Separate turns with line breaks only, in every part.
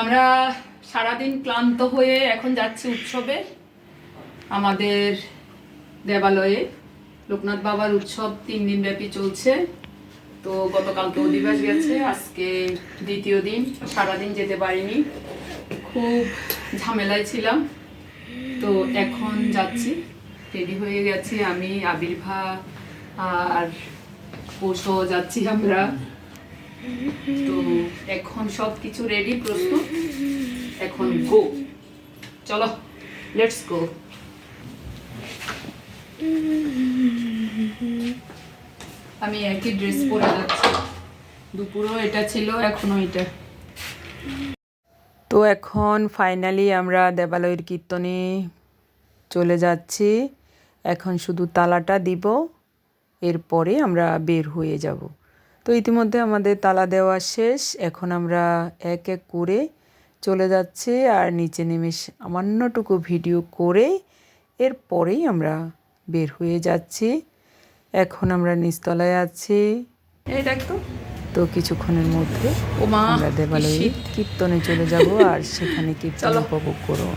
আমরা সারাদিন ক্লান্ত হয়ে এখন যাচ্ছি উৎসবে। আমাদের দেবালয়ে লোকনাথ বাবার উৎসব তিন দিন ব্যাপী চলছে। তো গতকাল তো দিবস গেছে, আজকে দ্বিতীয় দিন। সারাদিন যেতে পারিনি। খুব ঝামেলায় ছিলাম। তো এখন যাচ্ছি। রেডি হয়ে গেছি আমি, আবির্ভা আর পৌষও যাচ্ছি আমরা। তো এখন সব কিছু রেডি প্রস্তুত? এখন গো চলো লেটস গো আমি একই ড্রেস পরে যাচ্ছি। দুপুরও এটা ছিল এখনও এটা। তো এখন ফাইনালি আমরা দেবালয়ের কীর্তনে চলে যাচ্ছি। এখন শুধু তালাটা দিব, এরপরে আমরা বের হয়ে যাব। তো ইতিমধ্যে আমাদের তালা দেওয়া শেষ। এখন আমরা এক এক করে চলে যাচ্ছি আর নিচে নেমে সামান্যটুকু ভিডিও করে এরপরেই আমরা বের হয়ে যাচ্ছি। এখন আমরা নিচতলায় আছি। এই তো কিছুক্ষণের মধ্যে আমরা দেবালয়ে কীর্তনে চলে যাব আর সেখানে কীর্তন উপভোগ করুন।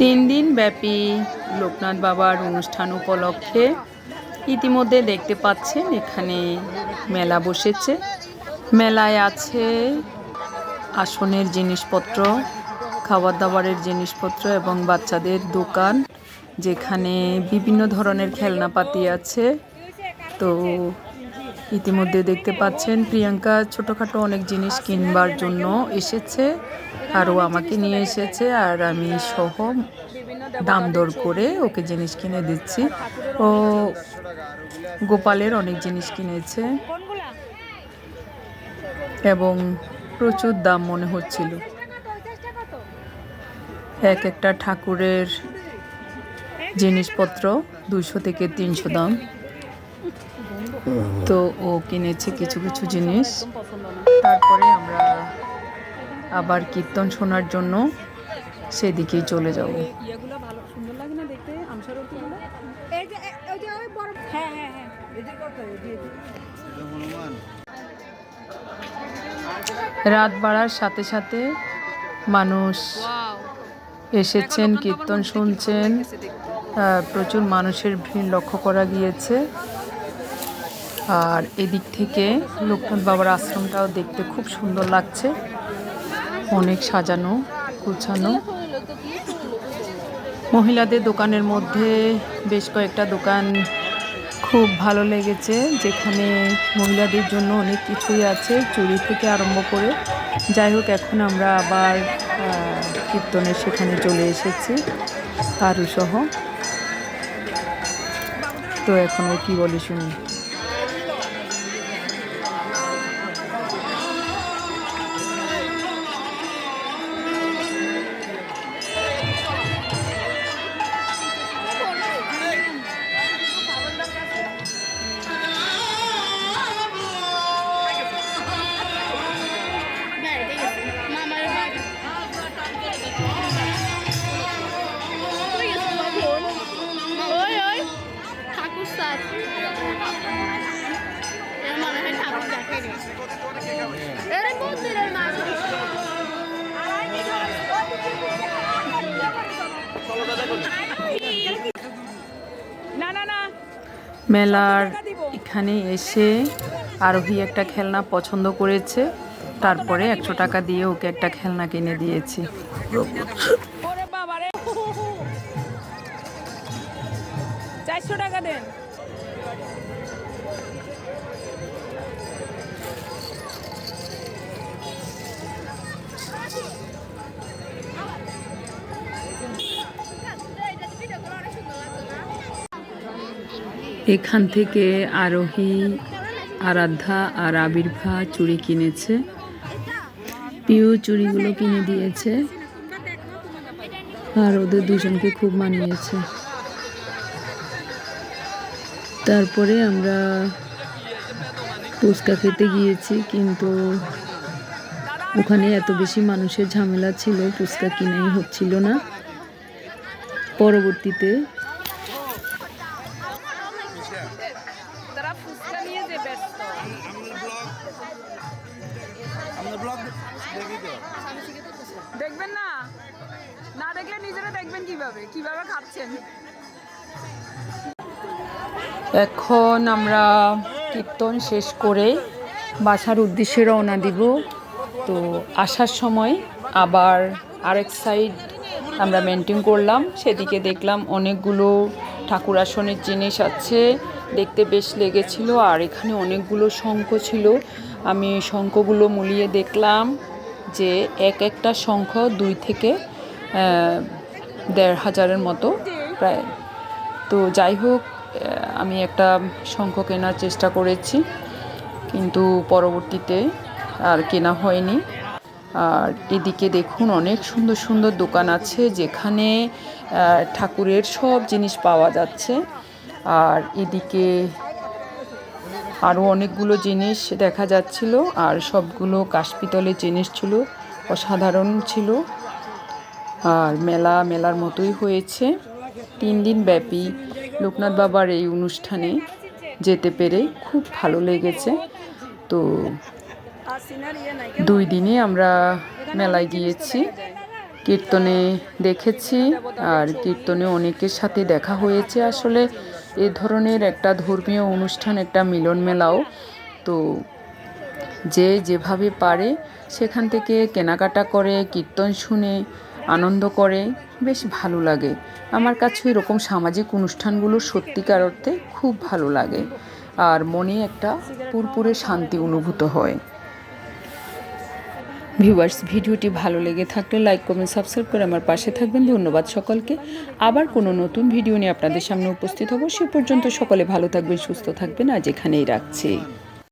তিন দিন ব্যাপী লোকনাথ বাবার অনুষ্ঠান উপলক্ষে ইতিমধ্যে দেখতে পাচ্ছেন, এখানে মেলা বসেছে। মেলায় আছে আসনের জিনিসপত্র খাবার দাবারের জিনিসপত্র এবং বাচ্চাদের দোকান, যেখানে বিভিন্ন ধরনের খেলনাপাতি আছে। তো ইতিমধ্যে দেখতে পাচ্ছেন, প্রিয়াঙ্কা ছোটোখাটো অনেক জিনিস কিনবার জন্য এসেছে। আরও আমাকে নিয়ে এসেছে আর আমি সহ দাম দর করে ওকে জিনিস কিনে দিচ্ছি। ও গোপালের অনেক জিনিস কিনেছে এবং প্রচুর দাম মনে হচ্ছিল। এক একটা ঠাকুরের জিনিসপত্র দুশো থেকে তিনশো দাম। তো ও কিনেছে কিছু কিছু জিনিস। তারপরে আমরা আবার কীর্তন শোনার জন্য সেদিকেই চলে যাব।
ভালো সুন্দর লাগে না দেখতে? আমসরগুলো
এই যে এ- ওই যে ওই বড় হ্যাঁ হ্যাঁ হ্যাঁ।
রাত বাড়ার সাথে সাথে মানুষ এসেছেন কীর্তন শুনছেন। আহ, প্রচুর মানুষের ভিড় লক্ষ্য করা গিয়েছে। আর এদিক থেকে লোকনাথ বাবার আশ্রমটাও দেখতে খুব সুন্দর লাগছে। অনেক সাজানো, গুছানো। মহিলাদের দোকানের মধ্যে বেশ কয়েকটা দোকান খুব ভালো লেগেছে, যেখানে মহিলাদের জন্য অনেক কিছুই আছে, চুরি থেকে আরম্ভ করে। যাই হোক, এখন আমরা আবার কীর্তনের সেখানে চলে এসেছি আরু সহ তো এখন ও কি বলে শুনি? মেলার এখানে এসে আরোহী একটা খেলনা পছন্দ করেছে। তারপরে একশো টাকা দিয়ে ওকে একটা খেলনা কিনে দিয়েছি।
চারশো টাকা দেন।
এখান থেকে আরোহী, আরাধ্যা আর আবির্ভা চুড়ি কিনেছে। পিউ চুড়িগুলো কিনে দিয়েছে। আর ওদের দুজনকে খুব মানিয়েছে। তারপরে আমরা ফুচকা খেতে গিয়েছি, কিন্তু ওখানে এত বেশি মানুষের ঝামেলা ছিল, ফুচকা কিনাই হচ্ছিল না। পরবর্তীতে
দেখবেন কীভাবে খাচ্ছেন?
এখন আমরা কীর্তন শেষ করে বাসার উদ্দেশ্যে রওনা দিব। তো আসার সময় আবার আরেক সাইড আমরা মেনটেন করলাম। সেদিকে দেখলাম অনেকগুলো ঠাকুর আসনের জিনিস আছে। দেখতে বেশ লেগেছিল। আর এখানে অনেকগুলো শঙ্খ ছিল। আমি শঙ্খগুলো মুলিয়ে দেখলাম যে এক একটা শঙ্খ দুই থেকে দেড় হাজারের মতো, প্রায়। তো যাই হোক আমি একটা শঙ্খ কেনার চেষ্টা করেছি, কিন্তু পরবর্তীতে আর কেনা হয়নি। আর এদিকে দেখুন, অনেক সুন্দর সুন্দর দোকান আছে, যেখানে ঠাকুরের সব জিনিস পাওয়া যাচ্ছে। আর এদিকে আরও অনেকগুলো জিনিস দেখা যাচ্ছিল, আর সবগুলো কাশপিতলের জিনিস ছিল, অসাধারণ ছিল। আর মেলা মেলার মতোই হয়েছে। তিন দিন ব্যাপী লোকনাথ বাবার এই অনুষ্ঠানে যেতে পেরে খুব ভালো লেগেছে। তো দুই দিনে আমরা মেলায় গিয়েছি। কীর্তনে দেখেছি আর কীর্তনে অনেকের সাথে দেখা হয়েছে। আসলে এ ধরনের একটা ধর্মীয় অনুষ্ঠান, একটা মিলন মেলাও। তো যে যেভাবে পারে সেখান থেকে কেনাকাটা করে, কীর্তন শুনে আনন্দ করে, বেশ ভালো লাগে। আমার কাছে এরকম সামাজিক অনুষ্ঠানগুলো সত্যিকার অর্থে খুব ভালো লাগে আর মনে একটা পুরপুরে শান্তি অনুভূত হয়। ভিউয়ার্স, ভিডিওটি ভালো লেগে থাকলে লাইক, কমেন্ট, সাবস্ক্রাইব করে আমার পাশে থাকবেন। ধন্যবাদ সকলকে। আবার কোনো নতুন ভিডিও নিয়ে আপনাদের সামনে উপস্থিত হব। সে পর্যন্ত সকলে ভালো থাকবেন, সুস্থ থাকবেন। আজ এখানেই রাখছি।